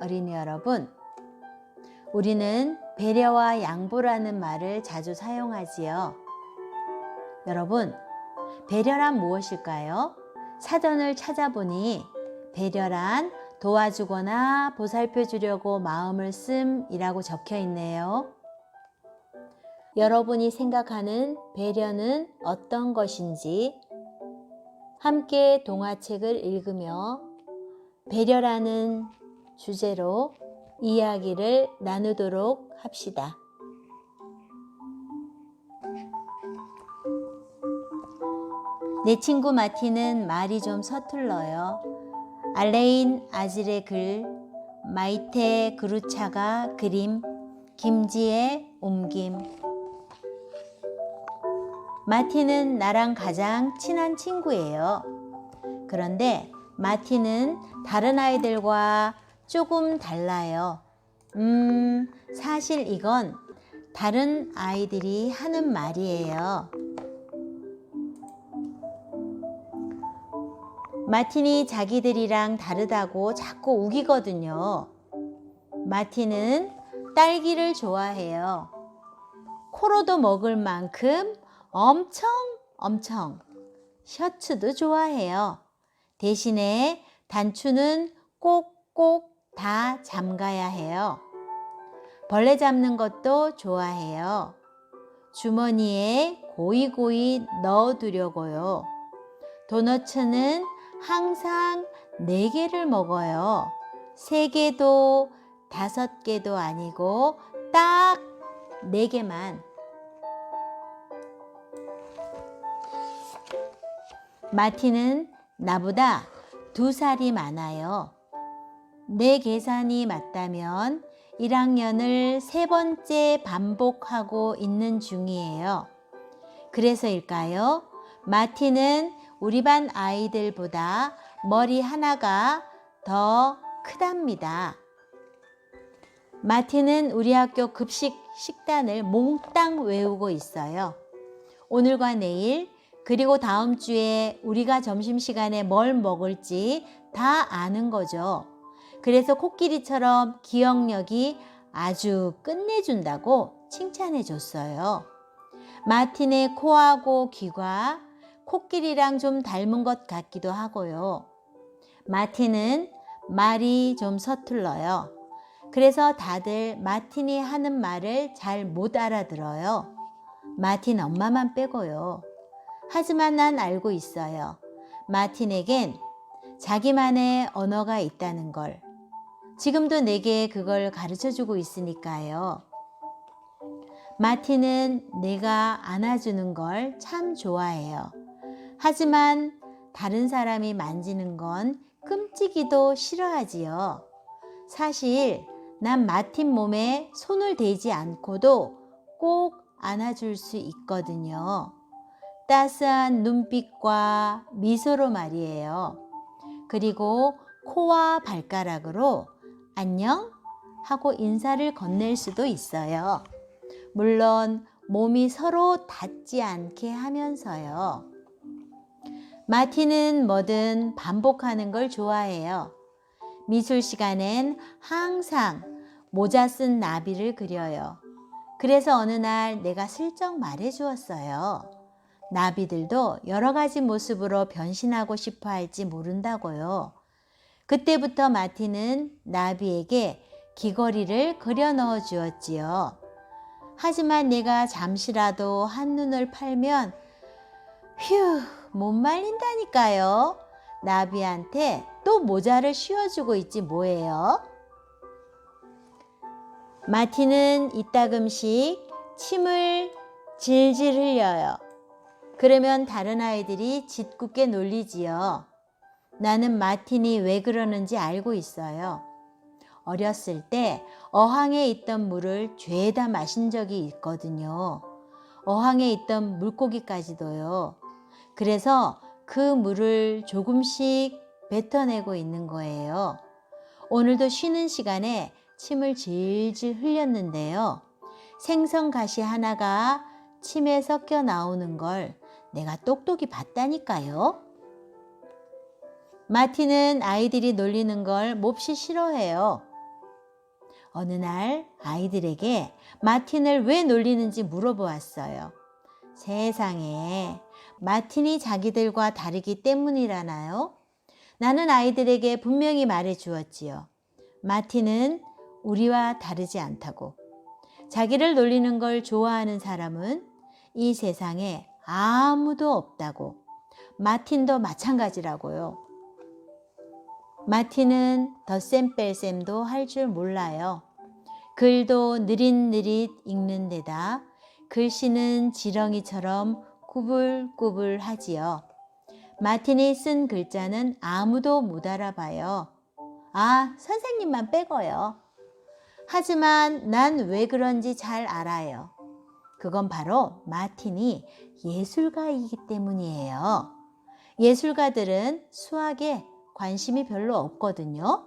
어린이 여러분, 우리는 배려와 양보라는 말을 자주 사용하지요. 여러분, 배려란 무엇일까요? 사전을 찾아보니 배려란 도와주거나 보살펴 주려고 마음을 씀이라고 적혀 있네요. 여러분이 생각하는 배려는 어떤 것인지 함께 동화책을 읽으며 배려라는 주제로 이야기를 나누도록 합시다. 내 친구 마티는 말이 좀 서툴러요. 알레인 아질의 글, 마이테 그루차가 그림, 김지의 옮김. 마티는 나랑 가장 친한 친구예요. 그런데 마티는 다른 아이들과 조금 달라요. 음, 사실 이건 다른 아이들이 하는 말이에요. 마틴이 자기들이랑 다르다고 자꾸 우기거든요. 마틴은 딸기를 좋아해요. 코로도 먹을 만큼 엄청 엄청 셔츠도 좋아해요. 대신에 단추는 꼭꼭 다 잠가야 해요. 벌레 잡는 것도 좋아해요. 주머니에 고이고이 넣어두려고요. 도너츠는 항상 네 개를 먹어요. 세 개도 다섯 개도 아니고 딱네 개만. 마티는 나보다 두 살이 많아요. 내 계산이 맞다면 1학년을 세 번째 반복하고 있는 중이에요. 그래서일까요? 마티는 우리 반 아이들보다 머리 하나가 더 크답니다. 마티는 우리 학교 급식 식단을 몽땅 외우고 있어요. 오늘과 내일 그리고 다음 주에 우리가 점심시간에 뭘 먹을지 다 아는 거죠. 그래서 코끼리처럼 기억력이 아주 끝내준다고 칭찬해 줬어요. 마틴의 코하고 귀가 코끼리랑 좀 닮은 것 같기도 하고요. 마틴은 말이 좀 서툴러요. 그래서 다들 마틴이 하는 말을 잘 못 알아들어요. 마틴 엄마만 빼고요. 하지만 난 알고 있어요. 마틴에겐 자기만의 언어가 있다는 걸. 지금도 내게 그걸 가르쳐 주고 있으니까요. 마틴은 내가 안아주는 걸 참 좋아해요. 하지만 다른 사람이 만지는 건 끔찍이도 싫어하지요. 사실 난 마틴 몸에 손을 대지 않고도 꼭 안아줄 수 있거든요. 따스한 눈빛과 미소로 말이에요. 그리고 코와 발가락으로 안녕 하고 인사를 건넬 수도 있어요. 물론 몸이 서로 닿지 않게 하면서요. 마티는 뭐든 반복하는 걸 좋아해요. 미술 시간엔 항상 모자 쓴 나비를 그려요. 그래서 어느 날 내가 슬쩍 말해 주었어요. 나비들도 여러 가지 모습으로 변신하고 싶어 할지 모른다고요. 그때부터 마티는 나비에게 귀걸이를 그려 넣어 주었지요. 하지만 내가 잠시라도 한눈을 팔면 휴, 못 말린다니까요. 나비한테 또 모자를 씌워주고 있지 뭐예요? 마티는 이따금씩 침을 질질 흘려요. 그러면 다른 아이들이 짓궂게 놀리지요. 나는 마틴이 왜 그러는지 알고 있어요. 어렸을 때 어항에 있던 물을 죄다 마신 적이 있거든요. 어항에 있던 물고기까지도요. 그래서 그 물을 조금씩 뱉어내고 있는 거예요. 오늘도 쉬는 시간에 침을 질질 흘렸는데요. 생선 가시 하나가 침에 섞여 나오는 걸 내가 똑똑히 봤다니까요. 마티는 아이들이 놀리는 걸 몹시 싫어해요. 어느 날 아이들에게 마틴을 왜 놀리는지 물어보았어요. 세상에, 마틴이 자기들과 다르기 때문이라나요? 나는 아이들에게 분명히 말해 주었지요. 마틴은 우리와 다르지 않다고. 자기를 놀리는 걸 좋아하는 사람은 이 세상에 아무도 없다고. 마틴도 마찬가지라고요. 마틴은 덧셈 뺄셈도 할 줄 몰라요. 글도 느릿느릿 읽는 데다 글씨는 지렁이처럼 꾸불꾸불 하지요. 마틴이 쓴 글자는 아무도 못 알아봐요. 아, 선생님만 빼고요. 하지만 난 왜 그런지 잘 알아요. 그건 바로 마틴이 예술가이기 때문이에요. 예술가들은 수학에 관심이 별로 없거든요.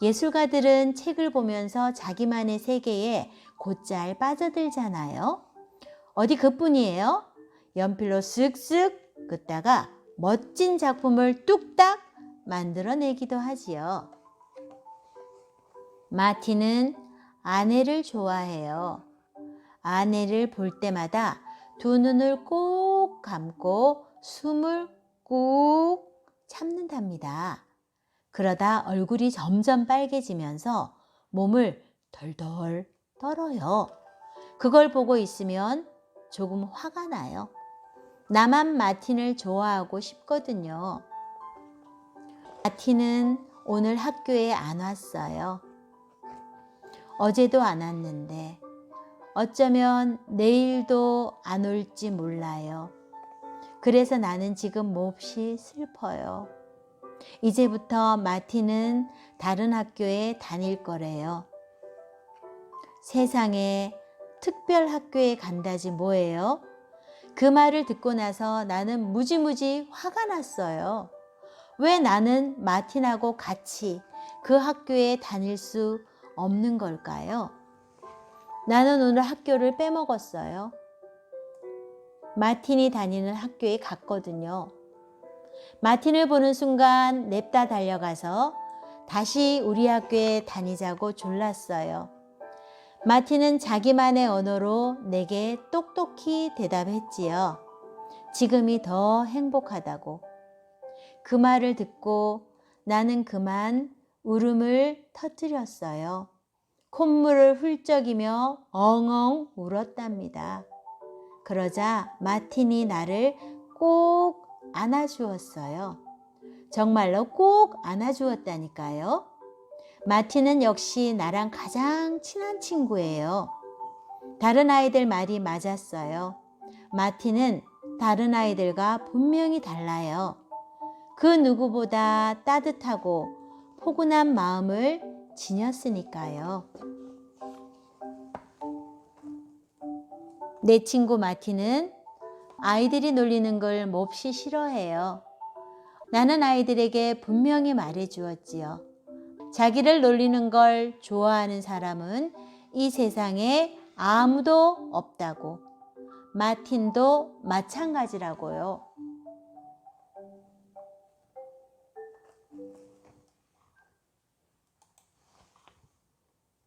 예술가들은 책을 보면서 자기만의 세계에 곧잘 빠져들잖아요. 어디 그뿐이에요. 연필로 쓱쓱 긋다가 멋진 작품을 뚝딱 만들어내기도 하지요. 마틴은 아내를 좋아해요. 아내를 볼 때마다 두 눈을 꼭 감고 숨을 꾹 참는답니다. 그러다 얼굴이 점점 빨개지면서 몸을 덜덜 떨어요. 그걸 보고 있으면 조금 화가 나요. 나만 마틴을 좋아하고 싶거든요. 마틴은 오늘 학교에 안 왔어요. 어제도 안 왔는데 어쩌면 내일도 안 올지 몰라요. 그래서 나는 지금 몹시 슬퍼요. 이제부터 마틴은 다른 학교에 다닐 거래요. 세상에 특별 학교에 간다지 뭐예요? 그 말을 듣고 나서 나는 무지무지 화가 났어요. 왜 나는 마틴하고 같이 그 학교에 다닐 수 없는 걸까요? 나는 오늘 학교를 빼먹었어요. 마틴이 다니는 학교에 갔거든요. 마틴을 보는 순간 냅다 달려가서 다시 우리 학교에 다니자고 졸랐어요. 마틴은 자기만의 언어로 내게 똑똑히 대답했지요. 지금이 더 행복하다고. 그 말을 듣고 나는 그만 울음을 터뜨렸어요. 콧물을 훌쩍이며 엉엉 울었답니다. 그러자 마틴이 나를 꼭 안아주었어요. 정말로 꼭 안아주었다니까요. 마틴은 역시 나랑 가장 친한 친구예요. 다른 아이들 말이 맞았어요. 마틴은 다른 아이들과 분명히 달라요. 그 누구보다 따뜻하고 포근한 마음을 지녔으니까요. 내 친구 마틴은 아이들이 놀리는 걸 몹시 싫어해요. 나는 아이들에게 분명히 말해 주었지요. 자기를 놀리는 걸 좋아하는 사람은 이 세상에 아무도 없다고. 마틴도 마찬가지라고요.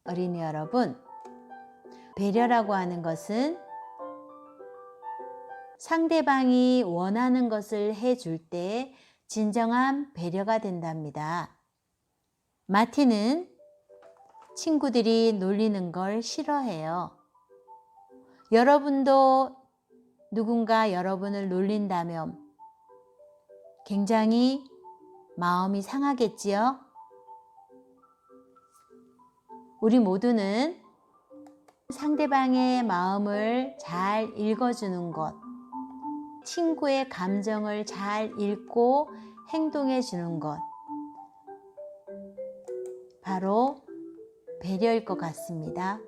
어린이 여러분, 배려라고 하는 것은 상대방이 원하는 것을 해줄 때 진정한 배려가 된답니다. 마티는 친구들이 놀리는 걸 싫어해요. 여러분도 누군가 여러분을 놀린다면 굉장히 마음이 상하겠지요? 우리 모두는 상대방의 마음을 잘 읽어주는 것, 친구의 감정을 잘 읽고 행동해 주는 것. 바로 배려일 것 같습니다.